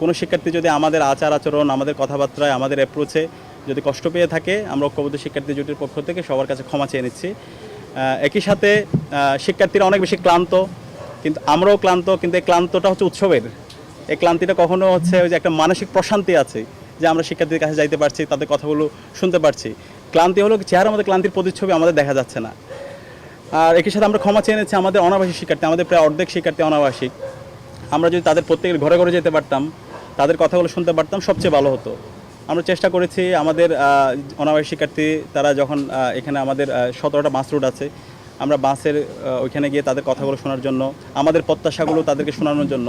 কোনো শিক্ষার্থী যদি আমাদের আচার আচরণ, আমাদের কথাবার্তায়, আমাদের অ্যাপ্রোচে যদি কষ্ট পেয়ে থাকে, আমরা ঐক্যবদ্ধ শিক্ষার্থী জোটের পক্ষ থেকে সবার কাছে ক্ষমা চেয়ে নিচ্ছি। একই সাথে শিক্ষার্থীরা অনেক বেশি ক্লান্ত, কিন্তু আমরাও ক্লান্ত, কিন্তু এই ক্লান্তটা হচ্ছে উৎসবের। এই ক্লান্তিটা কখনো হচ্ছে ওই যে একটা মানসিক প্রশান্তি আছে, যে আমরা শিক্ষার্থীদের কাছে যাইতে পারছি, তাদের কথাগুলো শুনতে পারছি। ক্লান্তি হলো চেহারা আমাদের ক্লান্তির প্রতিচ্ছবি আমাদের দেখা যাচ্ছে না। আর একই সাথে আমরা ক্ষমা চেয়ে নিচ্ছি আমাদের অনাবাসিক শিক্ষার্থী, আমাদের প্রায় অর্ধেক শিক্ষার্থী অনাবাসিক আমরা যদি তাদের প্রত্যেকের ঘরে ঘরে যেতে পারতাম তাদের কথাগুলো শুনতে পারতাম সবচেয়ে ভালো হতো। আমরা চেষ্টা করেছি আমাদের আহ, অনাবাসিক শিক্ষার্থী তারা যখন এখানে আমাদের সতেরোটা বাস রুট আছে আমরা বাসের ওইখানে গিয়ে তাদের কথাগুলো শোনার জন্য আমাদের প্রত্যাশাগুলো তাদেরকে শোনানোর জন্য।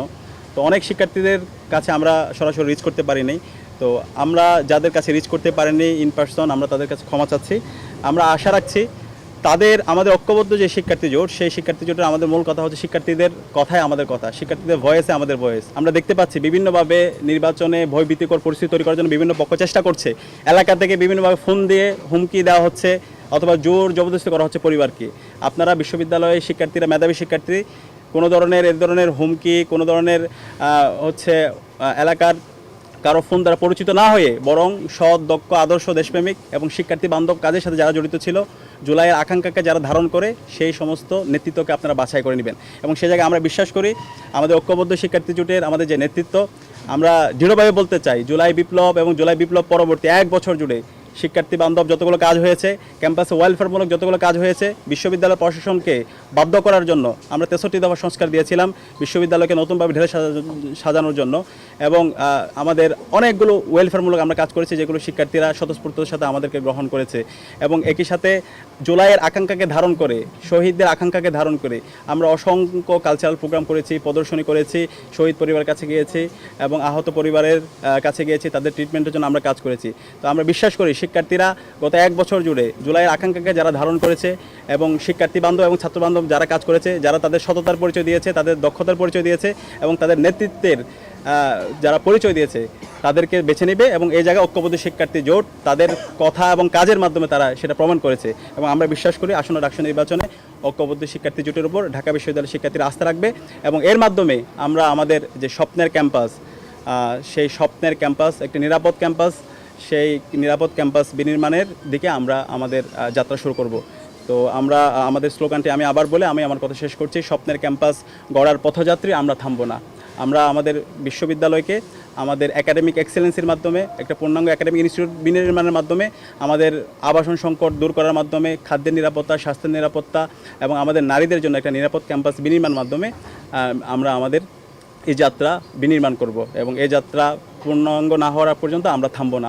তো অনেক শিক্ষার্থীদের কাছে আমরা সরাসরি রিচ করতে পারিনি তো আমরা যাদের কাছে রিচ করতে পারিনি ইন পার্সন আমরা তাদের কাছে ক্ষমা চাচ্ছি। আমরা আশা রাখছি তাদের আমাদের ঐক্যবদ্ধ যে শিক্ষার্থী জোট, সেই শিক্ষার্থী জোটের আমাদের মূল কথা হচ্ছে শিক্ষার্থীদের কথাই আমাদের কথা, শিক্ষার্থীদের ভয়েসে আমাদের ভয়েস আমরা দেখতে পাচ্ছি বিভিন্নভাবে নির্বাচনে ভয়ভীতিকর পরিস্থিতি তৈরি করার জন্য বিভিন্ন পক্ষ চেষ্টা করছে। এলাকা থেকে বিভিন্নভাবে ফোন দিয়ে হুমকি দেওয়া হচ্ছে অথবা জোর জবরদস্তি করা হচ্ছে পরিবারকে। আপনারা বিশ্ববিদ্যালয়ে শিক্ষার্থীরা, মেধাবী শিক্ষার্থী, কোনো ধরনের, এ ধরনের হুমকি, কোনো ধরনের হচ্ছে এলাকার কারও ফোন দ্বারা পরিচিত না হয়ে বরং সৎ, দক্ষ, আদর্শ, দেশপ্রেমিক এবং শিক্ষার্থী বান্ধব কাজের সাথে যারা জড়িত ছিল, জুলাইয়ের আকাঙ্ক্ষাকে যারা ধারণ করে সেই সমস্ত নেতৃত্বকে আপনারা বাছাই করে নেবেন। এবং সে জায়গায় আমরা বিশ্বাস করি, আমাদের ঐক্যবদ্ধ শিক্ষার্থী জোটের আমাদের যে নেতৃত্ব, আমরা দৃঢ়ভাবে বলতে চাই, জুলাই বিপ্লব এবং জুলাই বিপ্লব পরবর্তী এক বছর জুড়ে শিক্ষার্থী বান্ধব যতগুলো কাজ হয়েছে, ক্যাম্পাসে ওয়েলফেয়ারমূলক যতগুলো কাজ হয়েছে, বিশ্ববিদ্যালয় প্রশাসনকে বাধ্য করার জন্য আমরা তেষট্টি দফা সংস্কার দিয়েছিলাম বিশ্ববিদ্যালয়কে নতুনভাবে ঢেলে সাজা- সাজানোর জন্য। এবং আমাদের অনেকগুলো ওয়েলফেয়ারমূলক আমরা কাজ করেছি যেগুলো শিক্ষার্থীরা স্বতঃস্ফূর্ততার সাথে আমাদেরকে গ্রহণ করেছে। এবং একই সাথে জুলাইয়ের আকাঙ্ক্ষাকে ধারণ করে, শহীদদের আকাঙ্ক্ষাকে ধারণ করে আমরা অসংখ্য কালচারাল প্রোগ্রাম করেছি, প্রদর্শনী করেছি, শহীদ পরিবারের কাছে গিয়েছি এবং আহত পরিবারের কাছে গিয়েছি, তাদের ট্রিটমেন্টের জন্য আমরা কাজ করেছি। তো আমরা বিশ্বাস করি শিক্ষার্থীরা গত এক বছর জুড়ে জুলাইয়ের আকাঙ্ক্ষাকে যারা ধারণ করেছে এবং শিক্ষার্থী বান্ধব এবং ছাত্র বান্ধব যারা কাজ করেছে, যারা তাদের সততার পরিচয় দিয়েছে, তাদের দক্ষতার পরিচয় দিয়েছে এবং তাদের নেতৃত্বের যারা পরিচয় দিয়েছে, তাদেরকে বেছে নেবে এবং এই জায়গায় ঐক্যবদ্ধ শিক্ষার্থী জোট তাদের কথা এবং কাজের মাধ্যমে তারা সেটা প্রমাণ করেছে এবং আমরা বিশ্বাস করি আসন্ন ডাকসু নির্বাচনে ঐক্যবদ্ধ শিক্ষার্থী জোটের উপর ঢাকা বিশ্ববিদ্যালয়ের শিক্ষার্থীরা আস্থা রাখবে এবং এর মাধ্যমে আমরা আমাদের যে স্বপ্নের ক্যাম্পাস সেই স্বপ্নের ক্যাম্পাস, একটি নিরাপদ ক্যাম্পাস সেই নিরাপদ ক্যাম্পাস বিনির্মাণের দিকে আমরা আমাদের যাত্রা শুরু করব। তো আমরা আমাদের স্লোগানটি আমি আবার বলে আমি আমার কথা শেষ করছি, স্বপ্নের ক্যাম্পাস গড়ার পথযাত্রী আমরা থামবো না। আমরা আমাদের বিশ্ববিদ্যালয়কে, আমাদের একাডেমিক এক্সেলেন্সির মাধ্যমে, একটা পূর্ণাঙ্গ একাডেমিক ইনস্টিটিউট বিনির্মাণের মাধ্যমে, আমাদের আবাসন সংকট দূর করার মাধ্যমে, খাদ্যের নিরাপত্তা, স্বাস্থ্যের নিরাপত্তা এবং আমাদের নারীদের জন্য একটা নিরাপদ ক্যাম্পাস বিনির্মাণ মাধ্যমে আমরা আমাদের এই যাত্রা বিনির্মাণ করব এবং এই যাত্রা পূর্ণাঙ্গ না হওয়ার পর্যন্ত আমরা থামবো না।